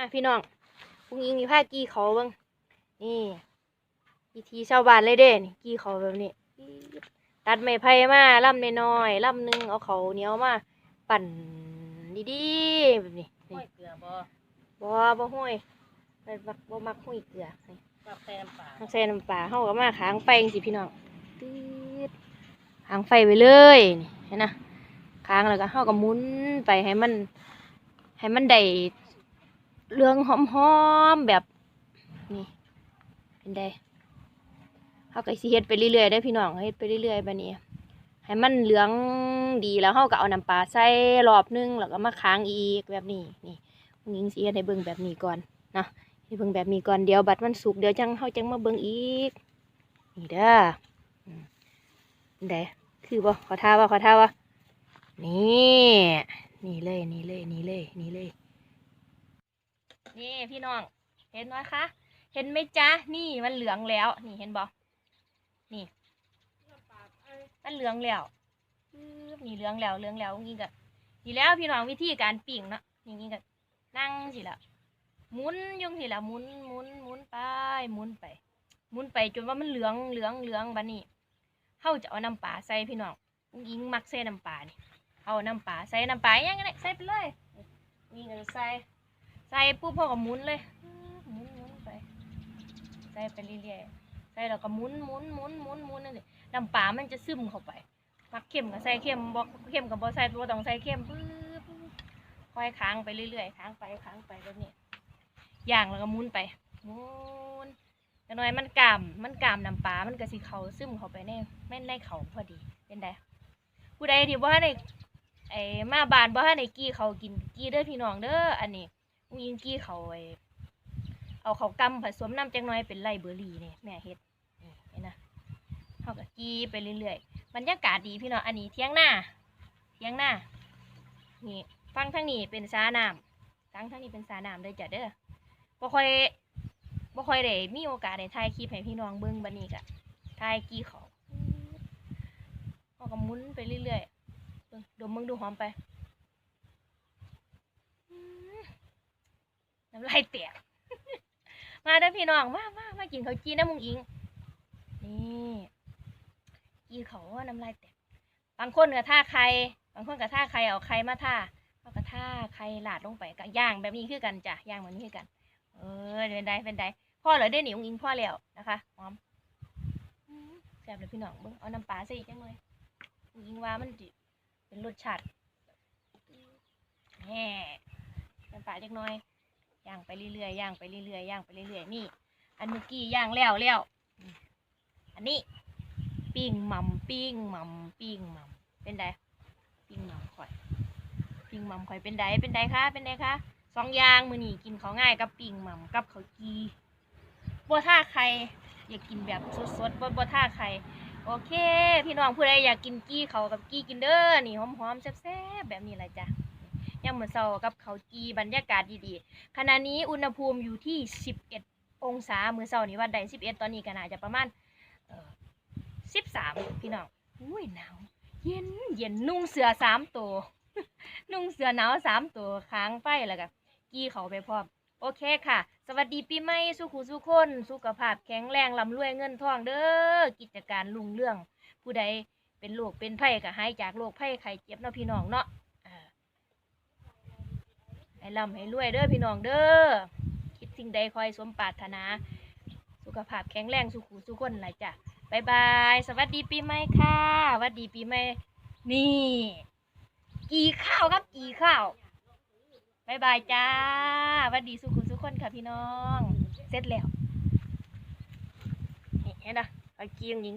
อะพี่น้องพุงยิงมีผ้ากี้เขาเบ้างนี่วิธีชาวบ้านเลยเด้นี่กี้เขาแบบนี้ตัดไม้ไผ่มาลำน้อยๆลำหนึงเอาเขาเหนียวมาปั่นดีๆแบบนี้ห้อยนี่เกลือบ่บ่บ่ห้อยไปบักบ่มักห้อยเกลือนี่กับแซมป่าทางใส่น้ำปลาเฮาก็มาค้างไฟจังสิพี่น้องตืดค้างไฟไปเลยนี่เห็นนะค้างแล้วก็เฮาก็หมุนไปให้มัน ให้มันได้ เรืองหอมๆแบบนี่เป็นได้เฮาก็สิเฮ็ดไปเรื่อยๆได้พี่น้องเฮ็ดไปเรื่อยๆแบัดนี้ให้มันเหลืองดีแล้วเฮาก็เอาน้ำปลาใส่รอบนึงแล้วก็มาค้างอีกแบบนี้นี่คุณหญิงสิเฮ็ดให้เบิ่งแบบนี้ก่อนนะให้เบิ่งแบบนี้ก่อนเดี๋ยวบัดมันสุกเดี๋ยวจังเฮาจังมาเบิ่งอีกนี่เด้อเด้คือบ่ขอท่าว่าขอท่าว่านี่นี่เลยนี่เลยนี่เลยนี่เลย นี่พี่น้อง เห็นไหมคะ เห็นไหมจ๊ะ นี่มันเหลืองแล้ว นี่เห็นบ่นี่ มันเหลืองแล้วปึ๊บนี่เหลืองแล้วเหลืองแล้วนี่ก็นี่แล้วพี่น้องวิธีการปิ่งเนาะนี่นี่ก็นั่งสิละหมุนอยุ่งสิละหมุนหมุนหมุนไปหมุนไปหมุนไปจนว่ามันเหลืองเหลืองเหลืองบัดนี้เฮาจะเอาน้ำปลาใส่พี่น้องยิงมักใส่น้ำปลานี่เอาน้ำปลาใส่น้ำปลาอย่างนั้นใส่ไปเลยนี่ก็ใส่ ใส่ปุ๊บพ่อก็หมุนเลยหมุนหมุนไป ใส่ไปเรื่อยๆ ใส่แล้วก็หมุนหมุนหมุนหมุนหมุนนั่นแหละน้ำปลามันจะซึมเข้าไปมักเค็มก็ใส่เค็มบ่เค็มก็บ่ใส่บ่ต้องใส่เค็มปึ๊บค่อยค้างไปเรื่อยๆค้างไปค้างไปแบบนี้ย่างแล้วก็หมุนไปหมุนจักหน่อยมันกามมันกามน้ำปลามันก็สิเขาซึมเข้าไปในแม่นในเขาพอดีเป็นไดผู้ใดที่บ่ทันได้ไอ้มาบานบ่ทันได้กี้เขากินกี้เด้อพี่น้องเด้ออันนี้ อุ้งยิงกี้เขาไอเอาเขากำผสมน้ำจังน้อยเป็นไรเบอร์รี่เนี่ยแม่เฮ็ดนี่เห็นนะเขาก็กี้ไปเรื่อยๆบรรยากาศดีพี่น้องอันนี้เที่ยงหน้าเที่ยงหน้านี่ฟังทางนี้เป็นสาน้ำฟังทางนี้เป็นสาน้ำเลยจ้ะเด้อบ่ค่อยบ่ค่อยได้มีโอกาสได้ถ่ายคลิปให้พี่น้องเบิ่งบัดนี้ก็ถ่ายกี้เขาเขาก็มุนไปเรื่อยๆเบิ่งดมมึงดูหอมไปำลายแตก มาเด้อพี่น้องมามามากินข้าวจีนนะมุงอิง นี่กินเขาว่าน้ำลายแตก บางคนก็ท่าไข่บางคนก็ท่าไข่เอาไข่มาท่าเอาก็ท่าไข่ลาดลงไปก็ย่างแบบนี้คือกันจ้ะย่างแบบนี้คือกัน เออเป็นไดเป็นไดพ่อเหรอได้หนิวอิงพ่อแล้วนะคะหอมอืมแซ่บเลยพี่น้องเบิ่งเอาน้ำปลาใส่อีกจังเลยอุ๋งอิงว่ามันสิเป็นรสชาติแหมน้ำปลาจักน่อย ย่างไปเรื่อยๆย่างไปเรื่อยๆย่างไปเรื่อยๆนี่ อันเมื่อกี้ย่างแล้วแล้วอันนี้ปิ้งหม่ำปิ้งหม่ำปิ้งหม่ำเป็นไดปิ้งหม่ำข่อยปิ้งหม่ำข่อยเป็นไดเป็นไดคะเป็นไดคะสองอย่างมือนี่กินเขาง่ายกับปิ้งหม่ำกับเขาวจีบัวท่าใครอยากกินแบบสดๆบัวบัวท่าใครโอเค พี่น้องผู้ใดอยากกินกี้เขากับกี้กินเด้อนี่หอมๆแซ่บๆแบบนี้แหละจ้ะ ย่างเหมือนเซากับเขาจีบรรยากาศดีๆ ขณะนี้อุณหภูมิอยู่ที่ 11 องศามือเช้านี้วัดใด11 ตอนนี้ก็น่าจะประมาณเอ่อ13 พี่น้องอุ้ยหนาวเย็นเย็นนุ่งเสื้อสามตัว นุ่งเสื้อหนาวสามตัวค้างไฟแล้วก็กี้เขาไปพร้อมโอเคค่ะ สวัสดีปีใหม่สุขุสุขคน สุขภาพแข็งแรงลำรวยเงินทองเด้อ กิจการลุงเรื่อง ผู้ใดเป็นโรคเป็นไข้ก็หายจากโรคไข้ไข้เจ็บเนาะพี่น้องเนาะ ให้ร่ำให้รวยเด้อพี่น้องเด้อคิดสิ่งใดคอยสมปรารถนา สุขภาพแข็งแรงสุขุสุขคนหลายจ้ะบายบาย สวัสดีปีใหม่ค่ะสวัสดีปีใหม่ นี่ กี่ข้าวครับกี่ข้าวบายบายจ้าสวัสดีสุขุสุขคนค่ะพี่น้อง เสร็จแล้ว นี่เห็นนะเอาเกียงหญิง